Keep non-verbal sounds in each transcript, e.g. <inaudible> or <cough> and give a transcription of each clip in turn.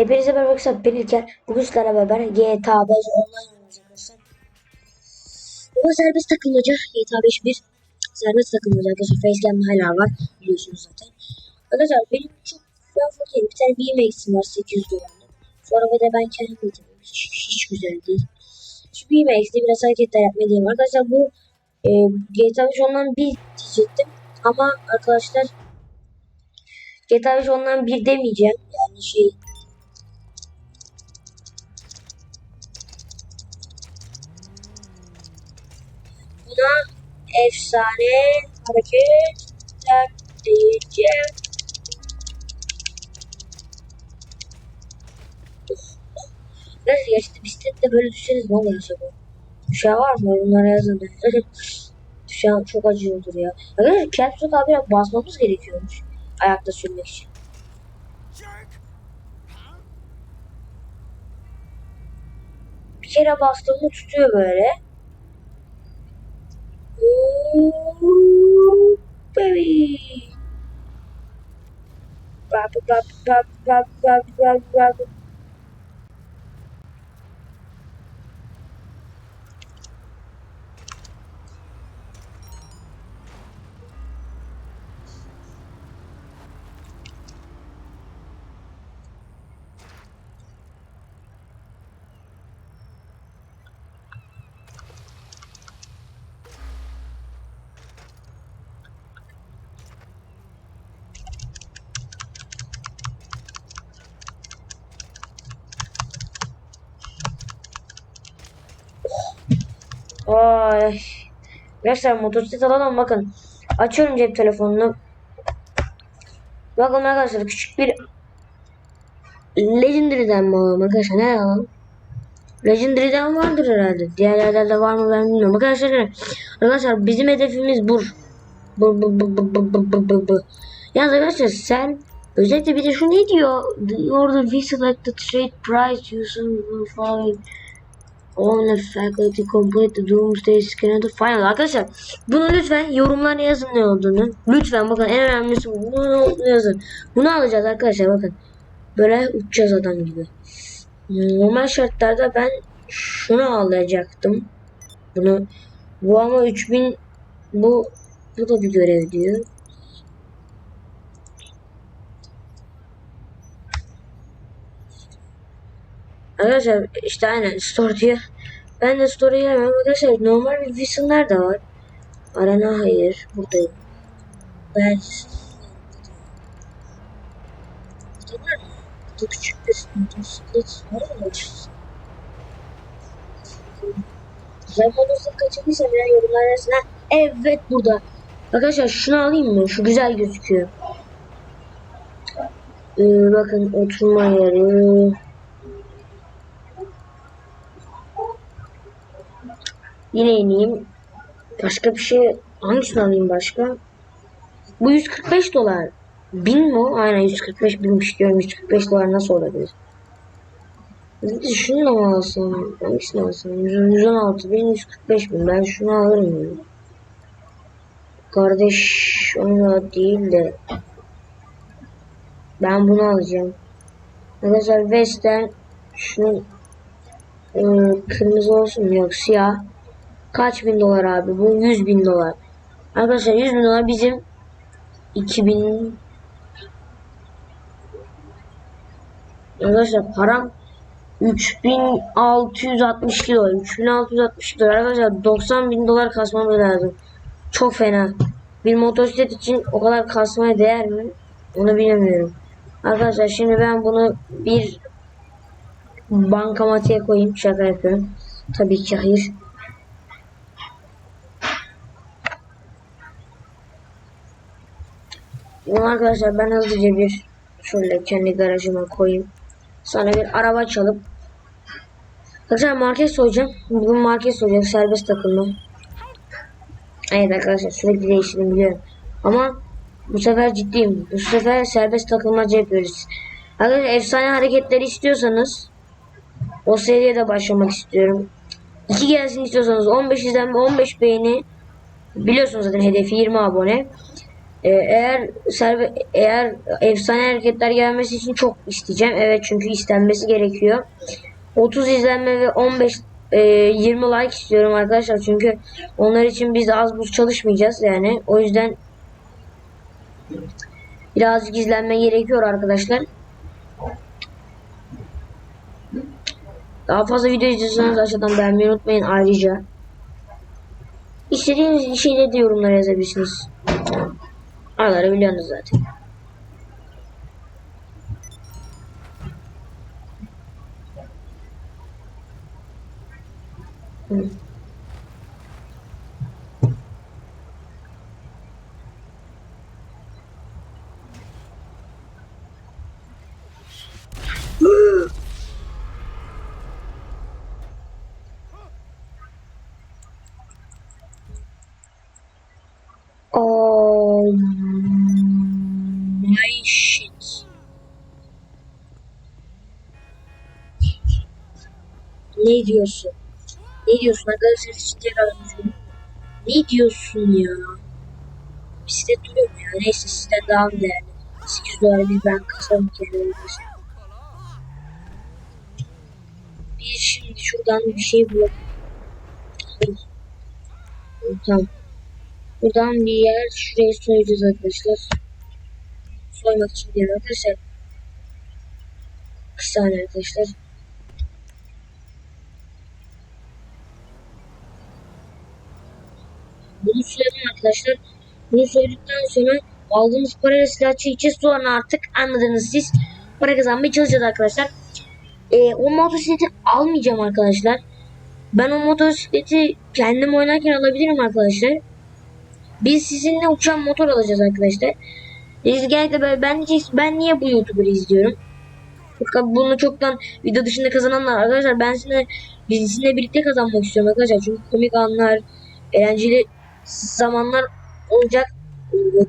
Hepinize merhaba arkadaşlar. Ben İlker. Bugün sizlerle beraber GTA 5 online oynuyoruz arkadaşlar. Ama serbest takılmaca. GTA 5 bir serbest takılmaca arkadaşlar. Facecam hala var. Biliyorsunuz zaten. Arkadaşlar benim çok ben fakirim. Bir tane BMX'im var 800 dolarlık. Ve de ben kendim getirdim. Hiç, hiç güzel değil. Şu BMX'de biraz hareketler yapmalıyım. Arkadaşlar bu e, GTA 5 ondan bir diyecektim. Ama arkadaşlar GTA 5 ondan bir demeyeceğim. Yani şey Buna efsane hareketler diyeceğim. Nasıl geçti? Bisiklette böyle düşeriz ne oluyor acaba? Düşen var mı? Yorumlara yazın. <laughs> Düşen çok acıyordur ya. Arkadaşlar Capsule abi basmamız gerekiyormuş. Ayakta sürmek için. Bir kere bastığımda tutuyor böyle. Ooh, baby. Bop, bop, bop, bop, bop, bop, bop. Ay. Arkadaşlar motosiklet alalım bakın. Açıyorum cep telefonunu. Bakın arkadaşlar küçük bir Legendary'den mi alalım arkadaşlar ne alalım? Legendary'den vardır herhalde. Diğer yerlerde var mı ben bilmiyorum. Arkadaşlar arkadaşlar bizim hedefimiz bu. Bu bu bu bu bu bu bu bu bu. Yalnız arkadaşlar sen özellikle bir de şu ne diyor? The order we select the trade price using following The faculty complete the doomsday scanner final. Arkadaşlar bunu lütfen yorumlara yazın ne olduğunu. Lütfen bakın en önemlisi bunu yazın. Bunu alacağız arkadaşlar bakın. Böyle uçacağız adam gibi. Normal şartlarda ben şunu alacaktım. Bunu bu ama 3000 bu bu da bir görev diyor. Arkadaşlar işte aynen store diyor. Ben de store'ya giremem. Arkadaşlar normal bir whistle'lar da var. Arena hayır. Buradayım. Ben mı? Burada küçük bir motosiklet var? Güzel motosiklet kaçırdıysa ben yorumlar arasına evet burada. Arkadaşlar şunu alayım mı? Şu güzel gözüküyor. Ee, bakın oturma yeri. Yine ineyim. Başka bir şey hangisini alayım başka? Bu 145 dolar. 1000 mi? o? Aynen 145 binmiş diyorum. 145 dolar nasıl olabilir? Şunu mu alsam? Hangisini alsam? 116 bin 145 bin. Ben şunu alırım ya. Kardeş onu değil de ben bunu alacağım. Arkadaşlar Western şunun e, kırmızı olsun mu? yok siyah. Kaç bin dolar abi? Bu 100 bin dolar. Arkadaşlar 100 bin dolar bizim 2000 Arkadaşlar param 3662 dolar. 3662 dolar. Arkadaşlar 90 bin dolar kasmamız lazım. Çok fena. Bir motosiklet için o kadar kasmaya değer mi? Onu bilemiyorum. Arkadaşlar şimdi ben bunu bir bankamatiğe koyayım. Şaka yapıyorum. Tabii ki hayır. Bunu arkadaşlar ben hızlıca bir şöyle kendi garajıma koyayım. Sonra bir araba çalıp Arkadaşlar market soyacağım. Bugün market soyacağım. Serbest takılma. Evet arkadaşlar sürekli değiştirdim biliyorum. Ama bu sefer ciddiyim. Bu sefer serbest takılmaca yapıyoruz. Arkadaşlar efsane hareketleri istiyorsanız o seviyede başlamak istiyorum. İki gelsin istiyorsanız 15 izlenme 15 beğeni biliyorsunuz zaten hedefi 20 abone. Ee, eğer serve eğer efsane hareketler gelmesi için çok isteyeceğim. Evet çünkü istenmesi gerekiyor. 30 izlenme ve 15 e, 20 like istiyorum arkadaşlar. Çünkü onlar için biz az buz çalışmayacağız yani. O yüzden birazcık izlenme gerekiyor arkadaşlar. Daha fazla video izliyorsanız aşağıdan beğenmeyi unutmayın ayrıca. İstediğiniz şeyleri de yorumlara yazabilirsiniz. Araları biliyorsunuz zaten. Hı. Ne diyorsun? Ne diyorsun arkadaşlar tekrar üzgünüm. Ne diyorsun ya? Bisiklet duruyor ya? Neyse sizden daha değerli? 8 dolar bir ben kasarım kendime. Bir şimdi şuradan bir şey bulalım. Tamam. Buradan bir yer şurayı soyacağız arkadaşlar. Soymak için değil arkadaşlar. Bir saniye arkadaşlar. Bunu soydum arkadaşlar. Bunu soyduktan sonra aldığımız parayla silah çekeceğiz. Sonra artık anladınız siz. Para kazanmaya çalışacağız arkadaşlar. Ee, o motosikleti almayacağım arkadaşlar. Ben o motosikleti kendim oynarken alabilirim arkadaşlar. Biz sizinle uçan motor alacağız arkadaşlar. Biz genellikle böyle ben, ben niye bu YouTuber'ı izliyorum? Bunu çoktan video dışında kazananlar arkadaşlar ben sizinle biz sizinle birlikte kazanmak istiyorum arkadaşlar. Çünkü komik anlar, eğlenceli zamanlar olacak.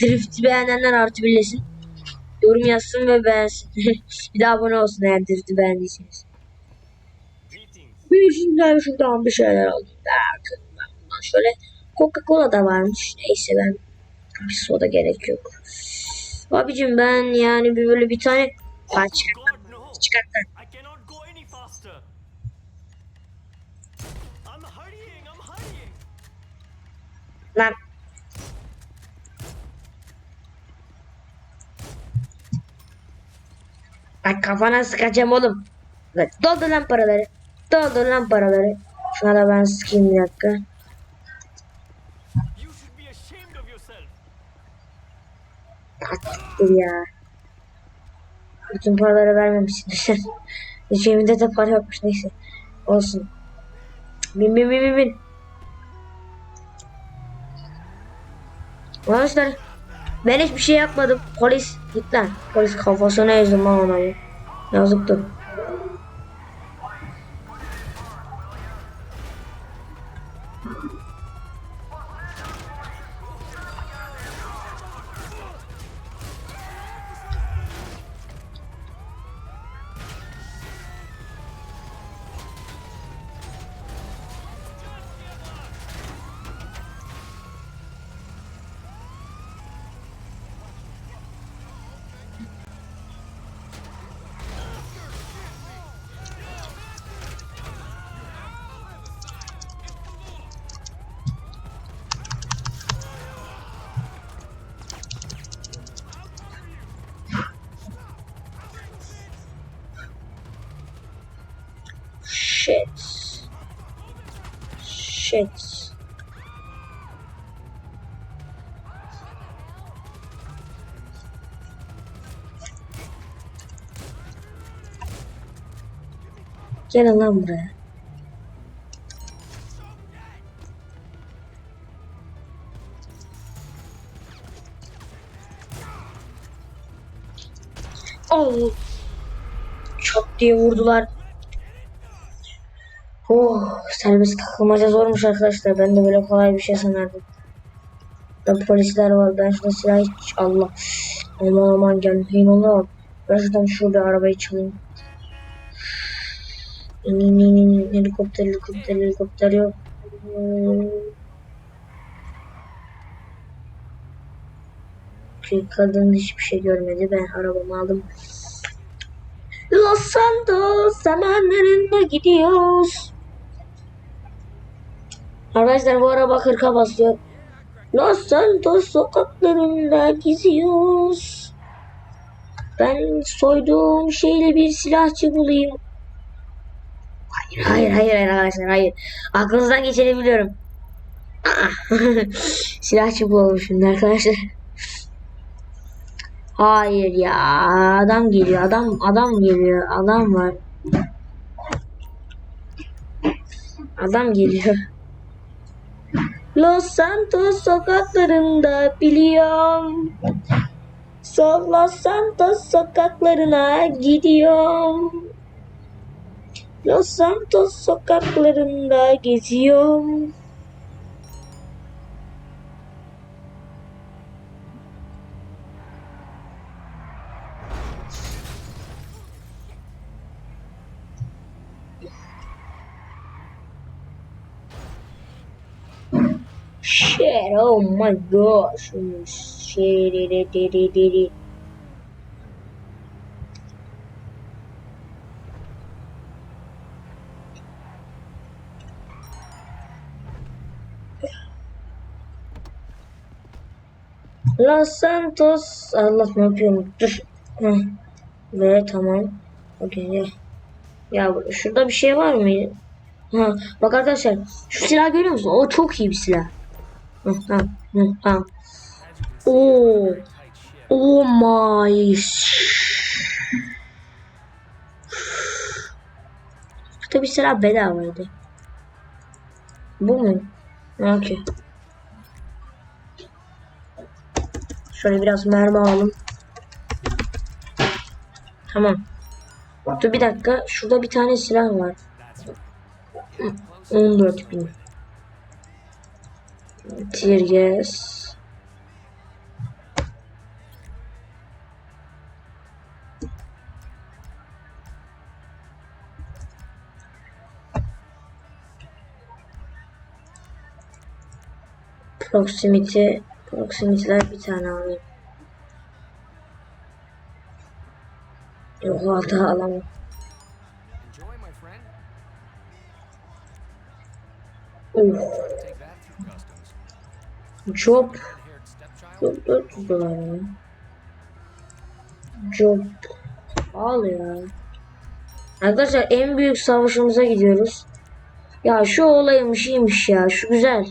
Drift'i beğenenler artı birlesin. Yorum yazsın ve beğensin. <laughs> bir daha abone olsun eğer Drift'i beğendiyseniz. Bir şimdi şuradan bir şeyler aldım derken bundan şöyle Coca-Cola da varmış. Neyse ben bir soda gerek yok. Abicim ben yani bir böyle bir tane Aa, çıkart Lan. Bak kafana sıkacağım oğlum. Bak, Doldur lan paraları. Doldur lan paraları. Şuna da ben sıkayım bir dakika. Taktiktir ya. Bütün paraları vermemişsin. <laughs> Cebimde de para yokmuş neyse. Olsun. Bin bin bin bin bin. Arkadaşlar ben hiçbir şey yapmadım. Polis git lan. Polis kafasına ezdim lan onu. Yazıktır. Shit. Gel lan buraya. Oh. Çok diye vurdular. Oh, serbest takılmaca zormuş arkadaşlar. Ben de böyle kolay bir şey sanardım. Burada polisler var. Ben şurada silah hiç Allah. Aman aman gelmeyin ona bak. Ben şuradan şurada arabayı çalayım. İn in in in. Helikopter helikopter helikopter yok. Çünkü kadın hiçbir şey görmedi. Ben arabamı aldım. Los Santos zamanlarında gidiyoruz. Arkadaşlar bu araba 40'a basıyor. Los Santos sokaklarında geziyoruz. Ben soyduğum şeyle bir silahçı bulayım. Hayır hayır hayır arkadaşlar hayır. Aklınızdan geçeni biliyorum. Aa, <laughs> silahçı bulalım şimdi arkadaşlar. Hayır ya adam geliyor adam adam geliyor adam var. Adam geliyor. Los Santos sokaklarında biliyorum. So Los Santos sokaklarına gidiyorum. Los Santos sokaklarında geziyorum. Oh my gosh. İt. Los Santos. Allah ne yapıyorum dur. Heh. ve tamam. Okey ya. Ya şurada bir şey var mı? Ha bak arkadaşlar şu silah görüyor musun? O çok iyi bir silah Oo. Oh my Burada bir silah bedavaydı bu mu okey Şöyle biraz mermi alalım. Tamam. Dur bir dakika. Şurada bir tane silah var. Hı, 14 bin. Tear gas. Proximity. Proximity'ler bir tane alayım. Yok hata alamam. Uf. Job. Job 400 dolar ya. Job. Al ya. Arkadaşlar en büyük savaşımıza gidiyoruz. Ya şu olaymış iyiymiş ya. Şu güzel.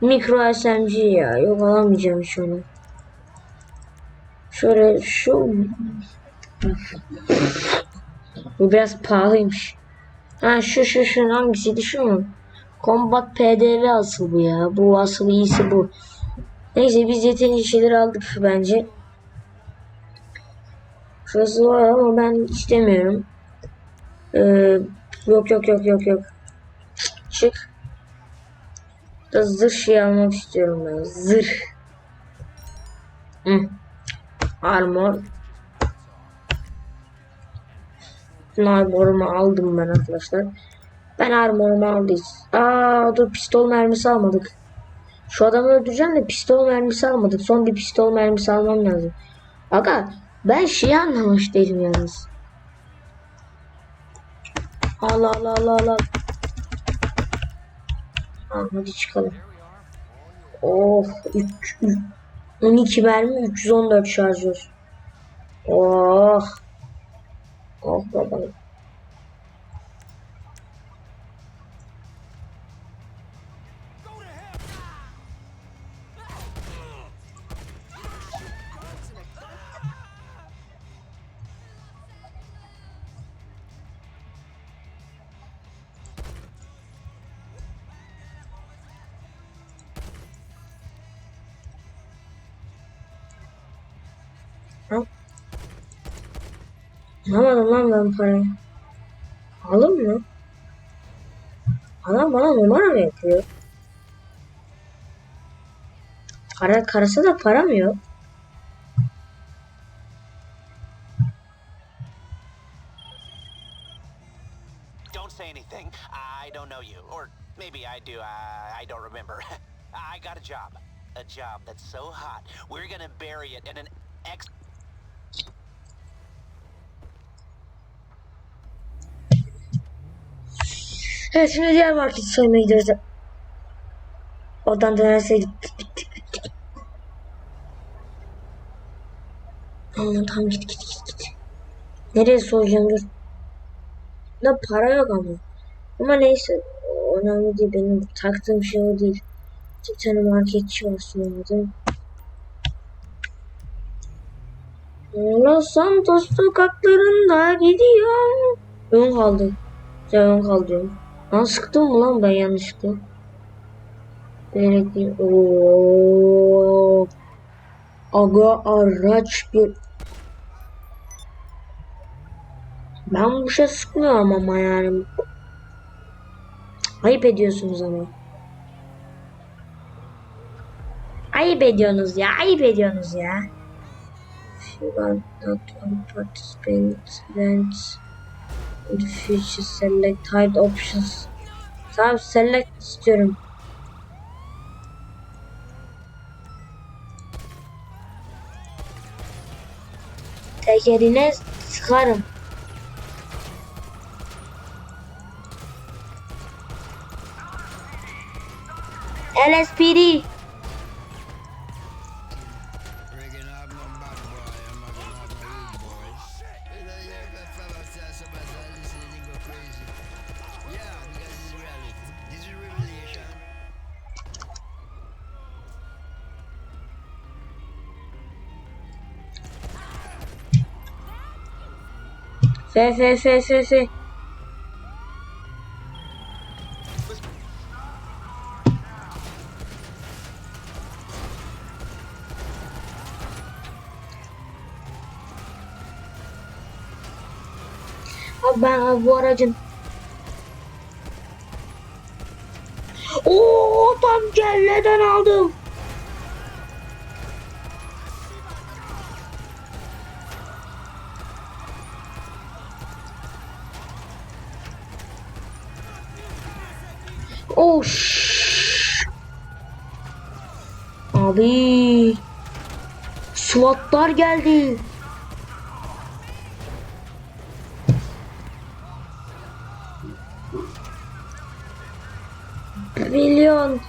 Mikro SMG ya. Yok alamayacağım onu. Şöyle şu. Bu biraz pahalıymış. Ha şu şu şu hangisiydi şu mu? Combat PDV asıl bu ya. Bu asıl iyisi bu. Neyse biz yeterince şeyler aldık bence. Şurası var ama ben istemiyorum. Ee, yok yok yok yok yok. Çık. Da zırh şey almak istiyorum ben. Zırh. Hı. Armor. Armorumu aldım ben arkadaşlar. Ben armorumu aldım. Aa dur pistol mermisi almadık. Şu adamı öldüreceğim de pistol mermisi almadık. Son bir pistol mermisi almam lazım. Aga ben şeyi anlamış değilim yalnız. Allah Allah Allah Allah. Tamam hadi çıkalım. Oh 3, 3 12 mermi 314 şarjör. Oh. Oh baba. Alamadım lan ben parayı. Mı? Adam bana numara mı yapıyor? Karısı da para mı yok? Don't say anything. I don't know you. Or maybe I do. I, I don't remember. <laughs> I got a job. a job that's so hot, we're gonna bury it in an ex. Evet şimdi diğer marketi soymaya gidiyoruz. Oradan dönerseydik. Aman tamam git git git git. Nereye soyacağım dur. Da para yok ama. Ama neyse. Önemli değil. Benim taktığım şey o değil. Bir tane marketçi var soymadım. Los Santos sokaklarında gidiyor. Ön kaldı. Ya ön kaldım. Lan sıktım mı lan ben yanlışlıkla? Oo. Aga araç bir... Ben bu şey sıkmıyorum ama yani. Ayıp ediyorsunuz ama. Ayıp ediyorsunuz ya. Ayıp ediyorsunuz ya. If not to participate future select hide options. Tamam select istiyorum. Tekerine sıkarım. LSPD. F F F F F. Abi ben bu aracın Oo tam kelleden aldım. Abi. SWAT'lar geldi. Milyon.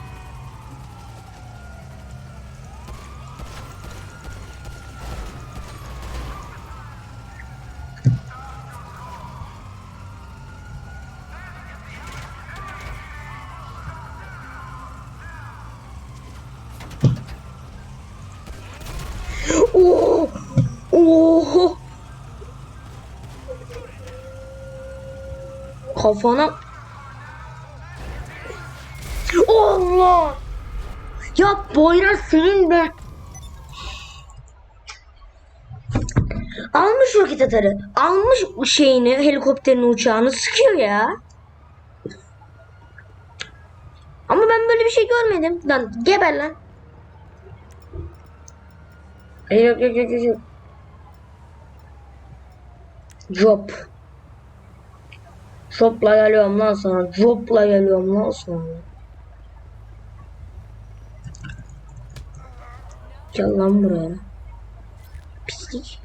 Kafana Allah! Ya Boyraz senin be. Almış roket atarı. Almış şeyini, helikopterini, uçağını sıkıyor ya. Ama ben böyle bir şey görmedim. Lan geber lan. Yok yok yok yok, yok. Job'la geliyorum lan sana. Job'la geliyorum lan sana. Gel lan buraya. Pislik.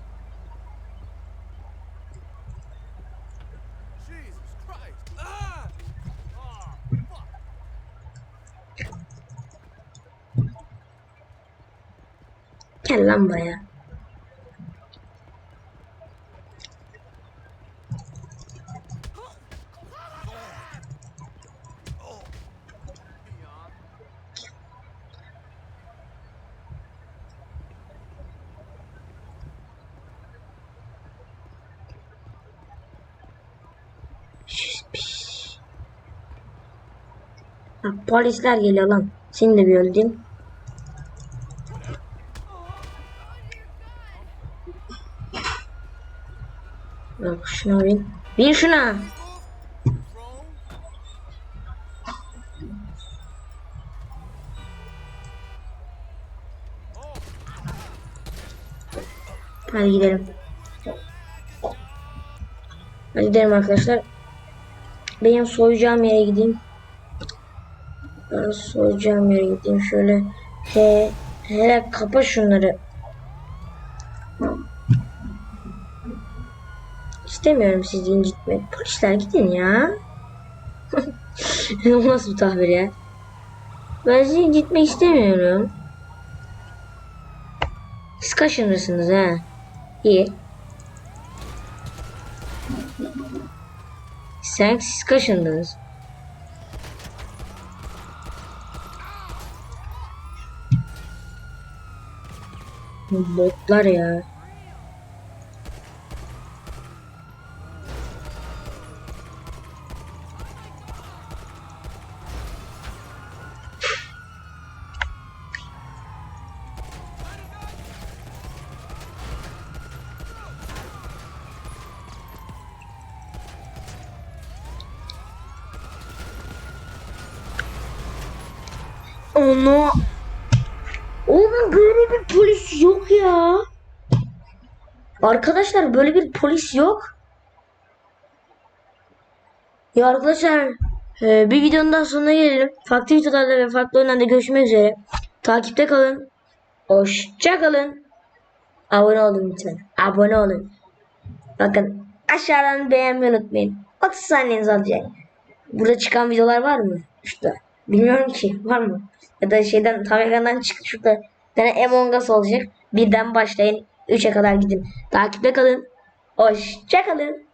Gel lan buraya. Polisler geliyor lan. Seni de bir öldüreyim. Bak şuna bin. Bin şuna. Hadi gidelim. Hadi gidelim arkadaşlar. Benim soyacağım yere gideyim. Ben soyacağım yere gideyim. Şöyle He, hele kapa şunları. İstemiyorum sizi incitmek. Polisler gidin ya. <laughs> Bu nasıl bir tabir ya? Ben sizi incitmek istemiyorum. Siz kaşınırsınız ha. İyi. Sen siz kaşındınız. Botlar ya. Onu Oğlum böyle bir polis yok ya. Arkadaşlar böyle bir polis yok. Ya arkadaşlar e, bir videonun daha sonuna gelelim. Farklı videolarda ve farklı oyunlarda görüşmek üzere. Takipte kalın. Hoşça kalın. Abone olun lütfen. Abone olun. Bakın aşağıdan beğenmeyi unutmayın. 30 saniyeniz alacak. Burada çıkan videolar var mı? Şurada. Bilmiyorum ki. Var mı? Ya da şeyden tam ekrandan çık şurada. Tane Among Us olacak. Birden başlayın. 3'e kadar gidin. Takipte kalın. Hoşça kalın.